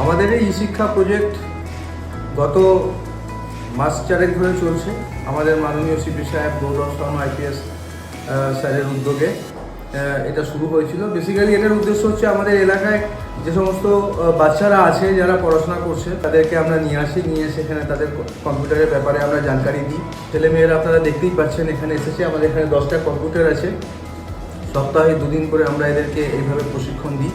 আমাদের এই শিক্ষা প্রজেক্ট গত মাস চারেক ধরে চলছে। আমাদের মাননীয় সিপি সাহেব গৌরব শর্মা আইপিএস স্যারের উদ্যোগে এটা শুরু হয়েছিল। বেসিক্যালি এটার উদ্দেশ্য হচ্ছে আমাদের এলাকায় যে সমস্ত বাচ্চারা আছে, যারা পড়াশোনা করছে, তাদেরকে আমরা নিয়ে আসি, নিয়ে সেখানে তাদের কম্পিউটারের ব্যাপারে আমরা জানকারি দিই। ছেলেমেয়েরা আপনারা দেখতেই পাচ্ছেন, এখানে এসেছে। আমাদের এখানে দশটা কম্পিউটার আছে। সপ্তাহে দুদিন করে আমরা এদেরকে এইভাবে প্রশিক্ষণ দিই।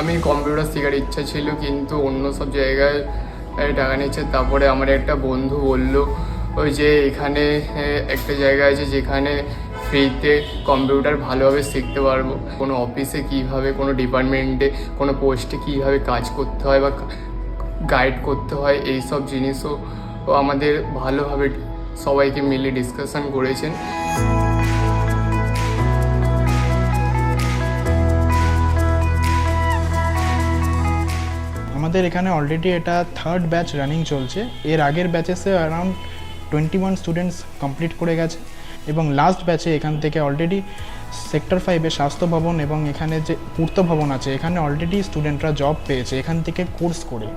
আমি কম্পিউটার শেখার ইচ্ছা ছিল, কিন্তু অন্য সব জায়গায় টাকা নিচ্ছে। তারপরে আমার একটা বন্ধু বলল, ওই যে এখানে একটা জায়গা আছে যেখানে ফ্রিতে কম্পিউটার ভালোভাবে শিখতে পারব। কোনো অফিসে কীভাবে, কোনো ডিপার্টমেন্টে, কোনো পোস্টে কীভাবে কাজ করতে হয় বা গাইড করতে হয়, এই সব জিনিসও আমাদের ভালোভাবে সবাইকে মিলে ডিসকাশন করেছেন। আমাদের এখানে অলরেডি এটা থার্ড ব্যাচ রানিং চলছে। এর আগের ব্যাচেসে around twenty one students complete করে গেছে। এবং লাস্ট ব্যাচে এখান থেকে অলরেডি সেক্টর ফাইভে স্বাস্থ্য ভবন এবং এখানে যে পূর্ত ভবন আছে, এখানে অলরেডি স্টুডেন্টরা জব পেয়েছে, এখান থেকে কোর্স করে।